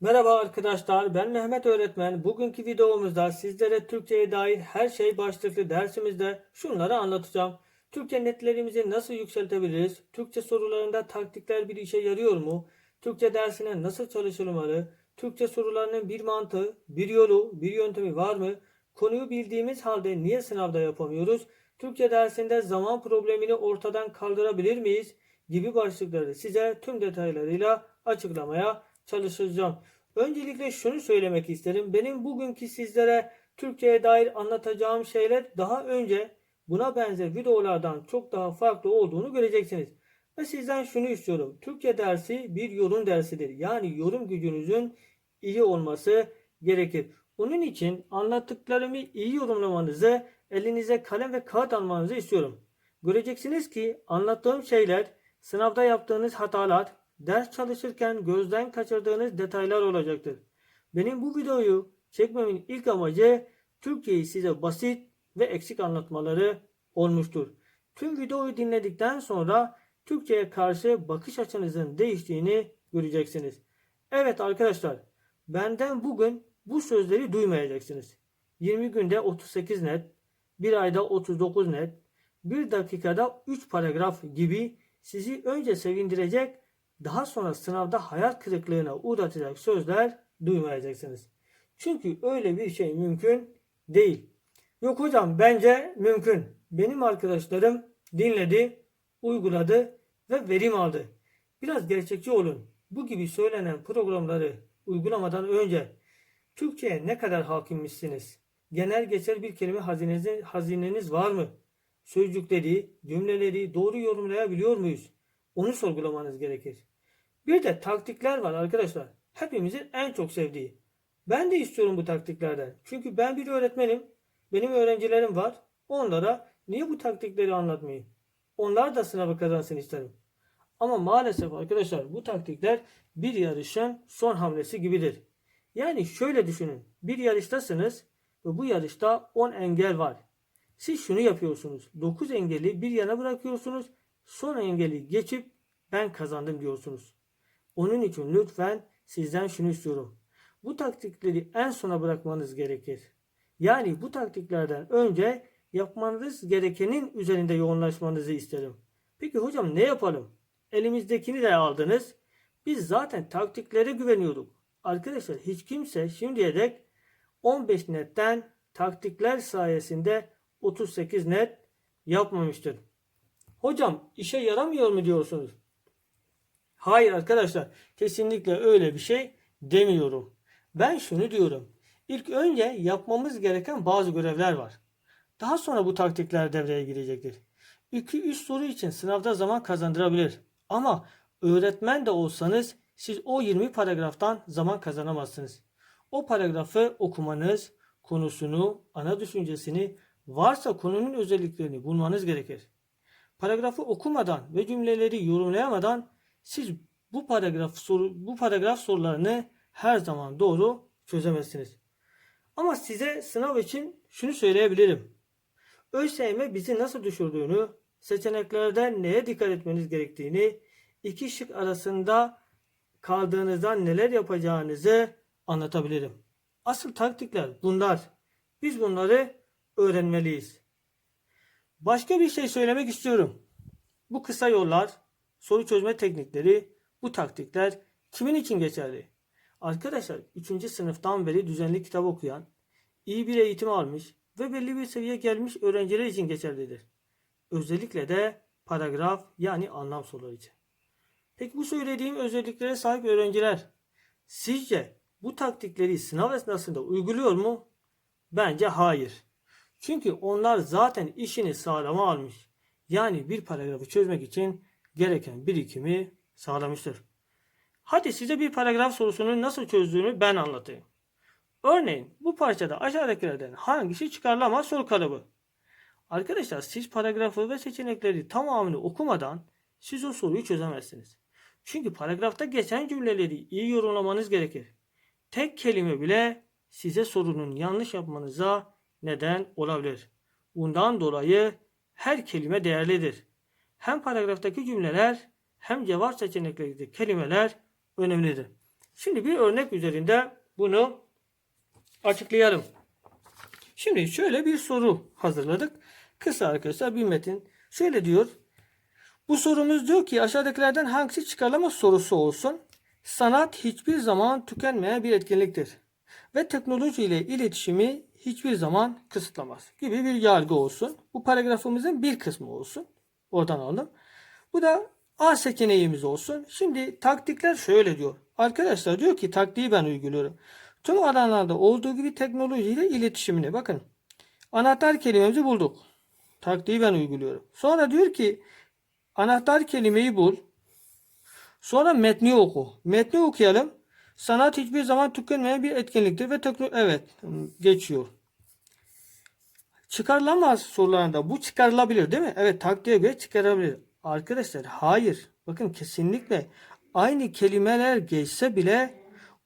Merhaba arkadaşlar, ben Mehmet Öğretmen. Bugünkü videomuzda sizlere Türkçe'ye dair her şey başlıklı dersimizde şunları anlatacağım. Türkçe netlerimizi nasıl yükseltebiliriz? Türkçe sorularında taktikler bir işe yarıyor mu? Türkçe dersine nasıl çalışılmalı? Türkçe sorularının bir mantığı, bir yolu, bir yöntemi var mı? Konuyu bildiğimiz halde niye sınavda yapamıyoruz? Türkçe dersinde zaman problemini ortadan kaldırabilir miyiz? Gibi başlıkları size tüm detaylarıyla açıklamaya çalışacağım. Öncelikle şunu söylemek isterim. Benim bugünkü sizlere Türkçe'ye dair anlatacağım şeyler daha önce buna benzer videolardan çok daha farklı olduğunu göreceksiniz. Ve sizden şunu istiyorum. Türkçe dersi bir yorum dersidir. Yani yorum gücünüzün iyi olması gerekir. Onun için anlattıklarımı iyi yorumlamanızı, elinize kalem ve kağıt almanızı istiyorum. Göreceksiniz ki anlattığım şeyler, sınavda yaptığınız hatalar, ders çalışırken gözden kaçırdığınız detaylar olacaktır. Benim bu videoyu çekmemin ilk amacı Türkçeyi size basit ve eksik anlatmaları olmuştur. Tüm videoyu dinledikten sonra Türkçe'ye karşı bakış açınızın değiştiğini göreceksiniz. Evet arkadaşlar, benden bugün bu sözleri duymayacaksınız. 20 günde 38 net, bir ayda 39 net, bir dakikada 3 paragraf gibi sizi önce sevindirecek daha sonra sınavda hayal kırıklığına uğratacak sözler duymayacaksınız. Çünkü öyle bir şey mümkün değil. Yok hocam bence mümkün. Benim arkadaşlarım dinledi, uyguladı ve verim aldı. Biraz gerçekçi olun. Bu gibi söylenen programları uygulamadan önce Türkçe'ye ne kadar hakimmişsiniz? Genel geçer bir kelime hazineniz, hazineniz var mı? Sözcükleri, cümleleri doğru yorumlayabiliyor muyuz? Onu sorgulamanız gerekir. Bir de taktikler var arkadaşlar. Hepimizin en çok sevdiği. Ben de istiyorum bu taktiklerden. Çünkü ben bir öğretmenim. Benim öğrencilerim var. Onlara niye bu taktikleri anlatmayayım? Onlar da sınavı kazansın isterim. Ama maalesef arkadaşlar bu taktikler bir yarışın son hamlesi gibidir. Yani şöyle düşünün. Bir yarıştasınız ve bu yarışta 10 engel var. Siz şunu yapıyorsunuz. 9 engeli bir yana bırakıyorsunuz. Son engeli geçip ben kazandım diyorsunuz. Onun için lütfen sizden şunu istiyorum. Bu taktikleri en sona bırakmanız gerekir. Yani bu taktiklerden önce yapmanız gerekenin üzerinde yoğunlaşmanızı isterim. Peki hocam ne yapalım? Elimizdekini de aldınız. Biz zaten taktiklere güveniyorduk. Arkadaşlar hiç kimse şimdiye dek 15 netten taktikler sayesinde 38 net yapmamıştır. Hocam işe yaramıyor mu diyorsunuz? Hayır arkadaşlar kesinlikle öyle bir şey demiyorum. Ben şunu diyorum. İlk önce yapmamız gereken bazı görevler var. Daha sonra bu taktikler devreye girecektir. 2-3 soru için sınavda zaman kazandırabilir. Ama öğretmen de olsanız siz o 20 paragraftan zaman kazanamazsınız. O paragrafı okumanız, konusunu, ana düşüncesini, varsa konunun özelliklerini bulmanız gerekir. Paragrafı okumadan ve cümleleri yorumlayamadan siz bu paragraf soru bu paragraf sorularını her zaman doğru çözemezsiniz. Ama size sınav için şunu söyleyebilirim. ÖSYM bizi nasıl düşürdüğünü, seçeneklerde neye dikkat etmeniz gerektiğini, iki şık arasında kaldığınızda neler yapacağınızı anlatabilirim. Asıl taktikler bunlar. Biz bunları öğrenmeliyiz. Başka bir şey söylemek istiyorum. Bu kısa yollar, soru çözme teknikleri, bu taktikler kimin için geçerli? Arkadaşlar 3. sınıftan beri düzenli kitap okuyan, iyi bir eğitim almış ve belli bir seviyeye gelmiş öğrenciler için geçerlidir. Özellikle de paragraf yani anlam soruları için. Peki bu söylediğim özelliklere sahip öğrenciler sizce bu taktikleri sınav esnasında uyguluyor mu? Bence hayır. Çünkü onlar zaten işini sağlama almış. Yani bir paragrafı çözmek için gereken birikimi sağlamıştır. Hadi size bir paragraf sorusunu nasıl çözdüğünü ben anlatayım. Örneğin bu parçada aşağıdakilerden hangisi çıkarılamaz soru kalıbı? Arkadaşlar siz paragrafı ve seçenekleri tamamını okumadan siz o soruyu çözemezsiniz. Çünkü paragrafta geçen cümleleri iyi yorumlamanız gerekir. Tek kelime bile size sorunun yanlış yapmanıza neden olabilir. Bundan dolayı her kelime değerlidir. Hem paragraftaki cümleler hem cevap seçeneklerindeki kelimeler önemlidir. Şimdi bir örnek üzerinde bunu açıklayalım. Şimdi şöyle bir soru hazırladık. Kısa arkadaşlar bir metin. Şöyle diyor. Bu sorumuz diyor ki aşağıdakilerden hangisi çıkarılamaz sorusu olsun. Sanat hiçbir zaman tükenmeyen bir etkinliktir. Ve teknoloji ile iletişimi hiçbir zaman kısıtlamaz. Gibi bir yargı olsun. Bu paragrafımızın bir kısmı olsun. Oradan aldım. Bu da A seçeneğimiz olsun. Şimdi taktikler şöyle diyor. Arkadaşlar diyor ki taktiği ben uyguluyorum. Tüm alanlarda olduğu gibi teknoloji ile iletişimini bakın. Anahtar kelimemizi bulduk. Taktiği ben uyguluyorum. Sonra diyor ki anahtar kelimeyi bul. Sonra metni oku. Metni okuyalım. Sanat hiçbir zaman tükenmeyen bir etkinliktir ve tekno evet geçiyor. Çıkarılamaz sorularında bu çıkarılabilir değil mi? Evet taktiğe göre çıkarılabilir. Arkadaşlar hayır. Bakın kesinlikle aynı kelimeler geçse bile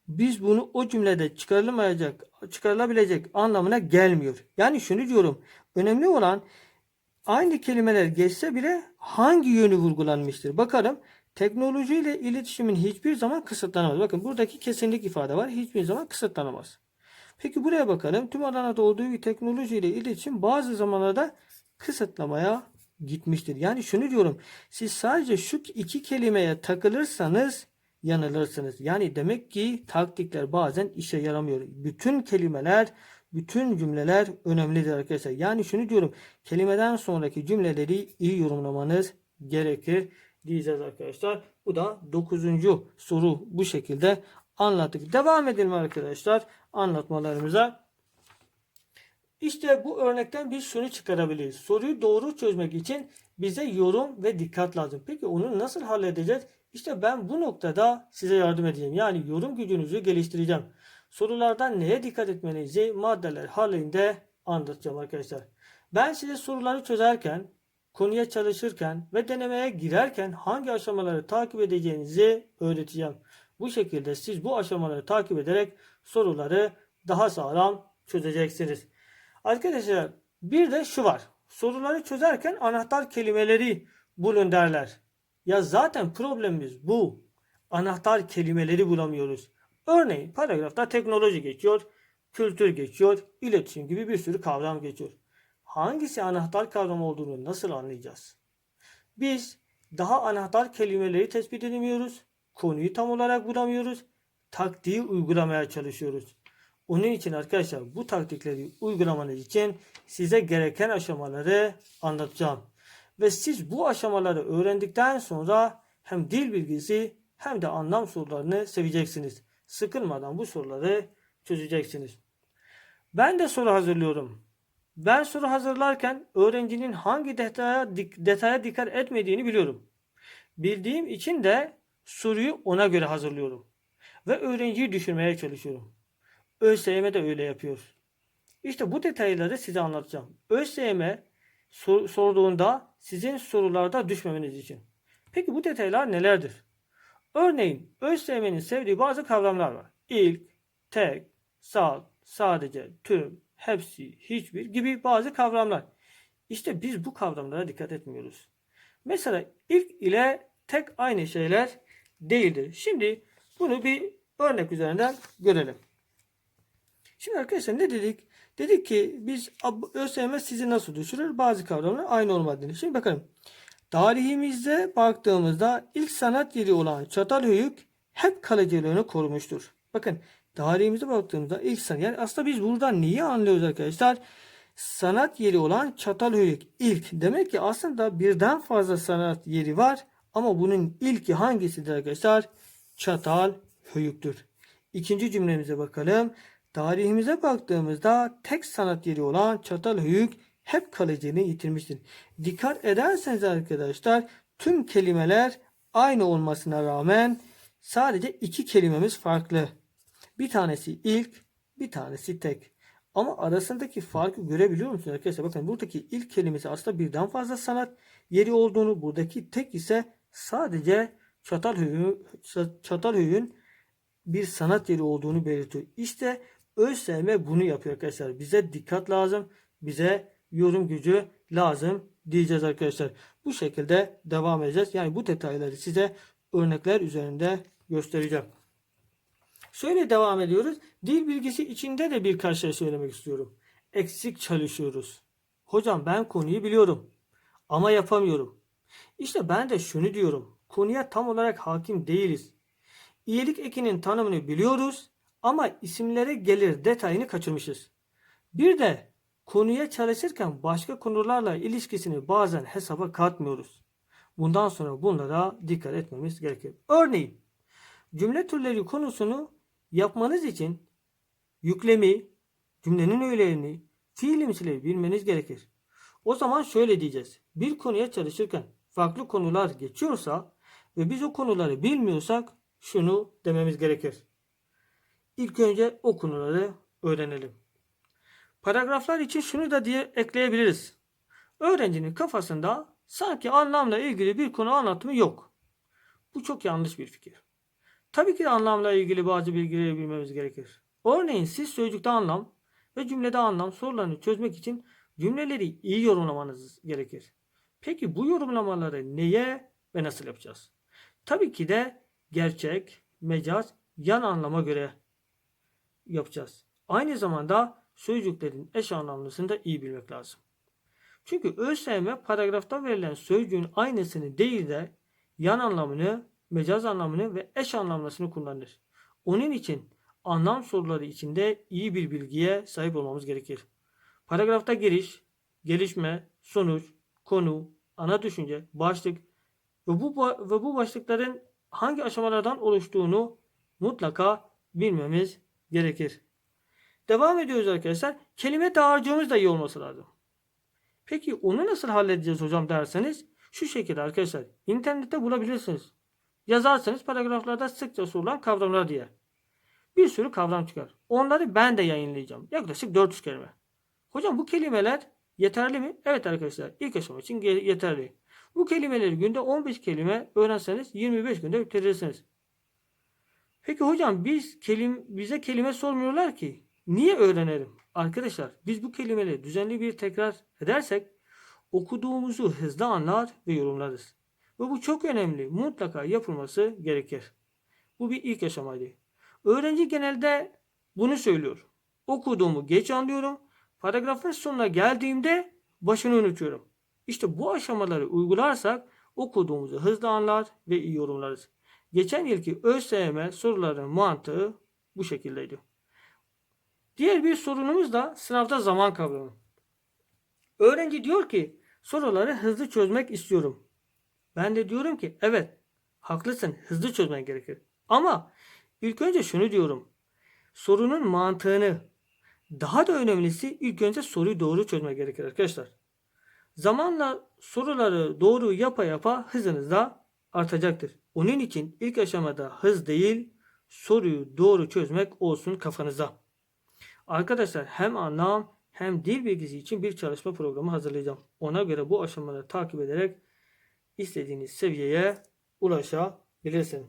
biz bunu o cümlede çıkarılamayacak, çıkarılabilecek anlamına gelmiyor. Yani şunu diyorum. Önemli olan aynı kelimeler geçse bile hangi yönü vurgulanmıştır? Bakalım teknoloji ile iletişimin hiçbir zaman kısıtlanamaz. Bakın buradaki kesinlik ifade var. Hiçbir zaman kısıtlanamaz. Peki buraya bakalım. Tüm alanlarda olduğu gibi teknoloji ile iletişim bazı zamanlarda kısıtlamaya gitmiştir. Yani şunu diyorum. Siz sadece şu iki kelimeye takılırsanız yanılırsınız. Yani demek ki taktikler bazen işe yaramıyor. Bütün kelimeler, bütün cümleler önemlidir arkadaşlar. Yani şunu diyorum. Kelimeden sonraki cümleleri iyi yorumlamanız gerekir diyeceğiz arkadaşlar. Bu da dokuzuncu soru bu şekilde anlattık. Devam edelim arkadaşlar anlatmalarımıza. İşte bu örnekten biz şunu çıkarabiliriz. Soruyu doğru çözmek için bize yorum ve dikkat lazım. Peki onu nasıl halledeceğiz? İşte ben bu noktada size yardım edeceğim. Yani yorum gücünüzü geliştireceğim. Sorulardan neye dikkat etmenizi maddeler halinde anlatacağım arkadaşlar. Ben size soruları çözerken, konuya çalışırken ve denemeye girerken hangi aşamaları takip edeceğinizi öğreteceğim. Bu şekilde siz bu aşamaları takip ederek soruları daha sağlam çözeceksiniz. Arkadaşlar bir de şu var. Soruları çözerken anahtar kelimeleri bulun derler. Ya zaten problemimiz bu. Anahtar kelimeleri bulamıyoruz. Örneğin paragrafta teknoloji geçiyor, kültür geçiyor, iletişim gibi bir sürü kavram geçiyor. Hangisi anahtar kavram olduğunu nasıl anlayacağız? Biz daha anahtar kelimeleri tespit edemiyoruz. Konuyu tam olarak bulamıyoruz. Taktiği uygulamaya çalışıyoruz. Onun için arkadaşlar bu taktikleri uygulamanız için size gereken aşamaları anlatacağım. Ve siz bu aşamaları öğrendikten sonra hem dil bilgisi hem de anlam sorularını seveceksiniz. Sıkılmadan bu soruları çözeceksiniz. Ben de soru hazırlıyorum. Ben soru hazırlarken öğrencinin hangi detaya, detaya dikkat etmediğini biliyorum. Bildiğim için de soruyu ona göre hazırlıyorum. Ve öğrenciyi düşürmeye çalışıyorum. ÖSYM de öyle yapıyor. İşte bu detayları size anlatacağım. ÖSYM sor, sorduğunda sizin sorularda düşmemeniz için. Peki bu detaylar nelerdir? Örneğin ÖSYM'nin sevdiği bazı kavramlar var. İlk, tek, salt, sadece, tüm, hepsi, hiçbir gibi bazı kavramlar. İşte biz bu kavramlara dikkat etmiyoruz. Mesela ilk ile tek aynı şeyler değildir. Şimdi bunu bir örnek üzerinden görelim. Şimdi arkadaşlar ne dedik? Dedik ki biz ÖSYM sizi nasıl düşürür? Bazı kavramlar aynı olmadığını. Şimdi bakalım. Tarihimizde baktığımızda ilk sanat yeri olan Çatalhöyük hep kaleciliğini korumuştur. Bakın tarihimize baktığımızda ilk sanat yani aslında biz buradan neyi anlıyoruz arkadaşlar? Sanat yeri olan Çatalhöyük ilk. Demek ki aslında birden fazla sanat yeri var ama bunun ilki hangisidir arkadaşlar? Çatalhöyük'tür. İkinci cümlemize bakalım. Tarihimize baktığımızda tek sanat yeri olan Çatalhöyük hep kaleciliğini yitirmiştir. Dikkat ederseniz arkadaşlar tüm kelimeler aynı olmasına rağmen sadece iki kelimemiz farklı. Bir tanesi ilk, bir tanesi tek. Ama arasındaki farkı görebiliyor musunuz arkadaşlar? Bakın buradaki ilk kelimesi aslında birden fazla sanat yeri olduğunu, buradaki tek ise sadece Çatalhöyük'ün Çatalhöyük'ün bir sanat yeri olduğunu belirtiyor. İşte ÖSYM bunu yapıyor arkadaşlar. Bize dikkat lazım. Bize yorum gücü lazım diyeceğiz arkadaşlar. Bu şekilde devam edeceğiz. Yani bu detayları size örnekler üzerinde göstereceğim. Şöyle devam ediyoruz. Dil bilgisi içinde de birkaç şey söylemek istiyorum. Eksik çalışıyoruz. Hocam ben konuyu biliyorum ama yapamıyorum. İşte ben de şunu diyorum. Konuya tam olarak hakim değiliz. İyilik ekinin tanımını biliyoruz ama isimlere gelir detayını kaçırmışız. Bir de konuya çalışırken başka konularla ilişkisini bazen hesaba katmıyoruz. Bundan sonra bunlara dikkat etmemiz gerekir. Örneğin cümle türleri konusunu yapmanız için yüklemi, cümlenin öğelerini, fiilimsileri bilmeniz gerekir. O zaman şöyle diyeceğiz. Bir konuya çalışırken farklı konular geçiyorsa ve biz o konuları bilmiyorsak şunu dememiz gerekir. İlk önce o konuları öğrenelim. Paragraflar için şunu da diye ekleyebiliriz. Öğrencinin kafasında sanki anlamla ilgili bir konu anlatımı yok. Bu çok yanlış bir fikir. Tabii ki anlamla ilgili bazı bilgileri bilmemiz gerekir. Örneğin siz sözcükte anlam ve cümlede anlam sorularını çözmek için cümleleri iyi yorumlamanız gerekir. Peki bu yorumlamaları neye ve nasıl yapacağız? Tabii ki de gerçek, mecaz, yan anlama göre yapacağız. Aynı zamanda sözcüklerin eş anlamlısını da iyi bilmek lazım. Çünkü ÖSYM paragrafta verilen sözcüğün aynısını değil de yan anlamını, mecaz anlamını ve eş anlamlısını kullanır. Onun için anlam soruları içinde iyi bir bilgiye sahip olmamız gerekir. Paragrafta giriş, gelişme, sonuç, konu, ana düşünce, başlık ve bu ve bu başlıkların hangi aşamalardan oluştuğunu mutlaka bilmemiz gerekir. Devam ediyoruz arkadaşlar. Kelime dağarcığımız da iyi olması lazım. Peki onu nasıl halledeceğiz hocam derseniz şu şekilde arkadaşlar. İnternette bulabilirsiniz. Yazarsanız paragraflarda sıkça sorulan kavramlar diye. Bir sürü kavram çıkar. Onları ben de yayınlayacağım. Yaklaşık 400 kelime. Hocam bu kelimeler yeterli mi? Evet arkadaşlar ilk aşama için yeterli. Bu kelimeleri günde 15 kelime öğrenseniz 25 günde bitirirsiniz. Peki hocam biz kelim, bize kelime sormuyorlar ki. Niye öğrenelim? Arkadaşlar biz bu kelimeleri düzenli bir tekrar edersek okuduğumuzu hızlı anlar ve yorumlarız. Ve bu çok önemli. Mutlaka yapılması gerekir. Bu bir ilk aşamaydı. Öğrenci genelde bunu söylüyor. Okuduğumu geç anlıyorum. Paragrafın sonuna geldiğimde başını unutuyorum. İşte bu aşamaları uygularsak okuduğumuzu hızlı anlar ve iyi yorumlarız. Geçen yılki ÖSYM soruların mantığı bu şekildeydi. Diğer bir sorunumuz da sınavda zaman kavramı. Öğrenci diyor ki soruları hızlı çözmek istiyorum. Ben de diyorum ki evet haklısın hızlı çözmen gerekir. Ama ilk önce şunu diyorum. Sorunun mantığını daha da önemlisi ilk önce soruyu doğru çözmek gerekir arkadaşlar. Zamanla soruları doğru yapa yapa hızınız da artacaktır. Onun için ilk aşamada hız değil soruyu doğru çözmek olsun kafanıza. Arkadaşlar hem anlam hem dil bilgisi için bir çalışma programı hazırlayacağım. Ona göre bu aşamaları takip ederek istediğiniz seviyeye ulaşabilirsin.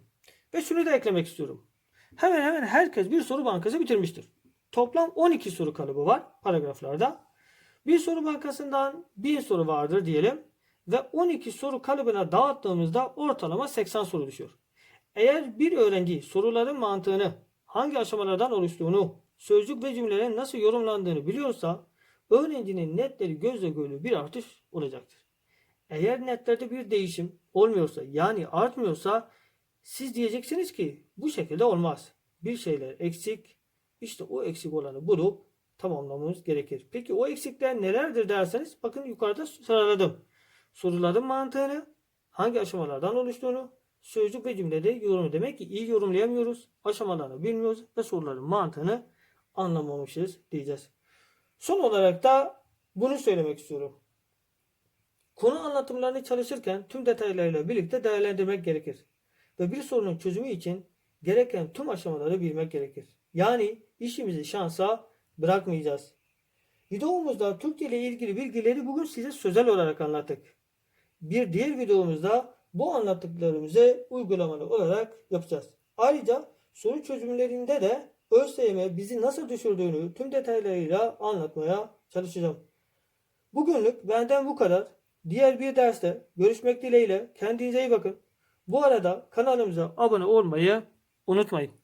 Ve şunu da eklemek istiyorum. Hemen hemen herkes bir soru bankası bitirmiştir. Toplam 12 soru kalıbı var paragraflarda. Bir soru bankasından 1000 soru vardır diyelim ve 12 soru kalıbına dağıttığımızda ortalama 80 soru düşüyor. Eğer bir öğrenci soruların mantığını, hangi aşamalardan oluştuğunu, sözcük ve cümlelerin nasıl yorumlandığını biliyorsa öğrencinin netleri gözle görülür bir artış olacaktır. Eğer netlerde bir değişim olmuyorsa yani artmıyorsa siz diyeceksiniz ki bu şekilde olmaz. Bir şeyler eksik. İşte o eksik olanı bulup tamamlamamız gerekir. Peki o eksikler nelerdir derseniz bakın yukarıda sıraladım. Soruların mantığını, hangi aşamalardan oluştuğunu, sözcük ve cümlede yorum demek ki iyi yorumlayamıyoruz. Aşamalarını bilmiyoruz ve soruların mantığını anlamamışız diyeceğiz. Son olarak da bunu söylemek istiyorum. Konu anlatımlarını çalışırken tüm detaylarıyla birlikte değerlendirmek gerekir. Ve bir sorunun çözümü için gereken tüm aşamaları bilmek gerekir. Yani işimizi şansa bırakmayacağız. Videomuzda Türkçe ile ilgili bilgileri bugün size sözel olarak anlattık. Bir diğer videomuzda bu anlattıklarımızı uygulamalı olarak yapacağız. Ayrıca soru çözümlerinde de ÖSYM bizi nasıl düşürdüğünü tüm detaylarıyla anlatmaya çalışacağım. Bugünlük benden bu kadar. Diğer bir derste görüşmek dileğiyle kendinize iyi bakın. Bu arada kanalımıza abone olmayı unutmayın.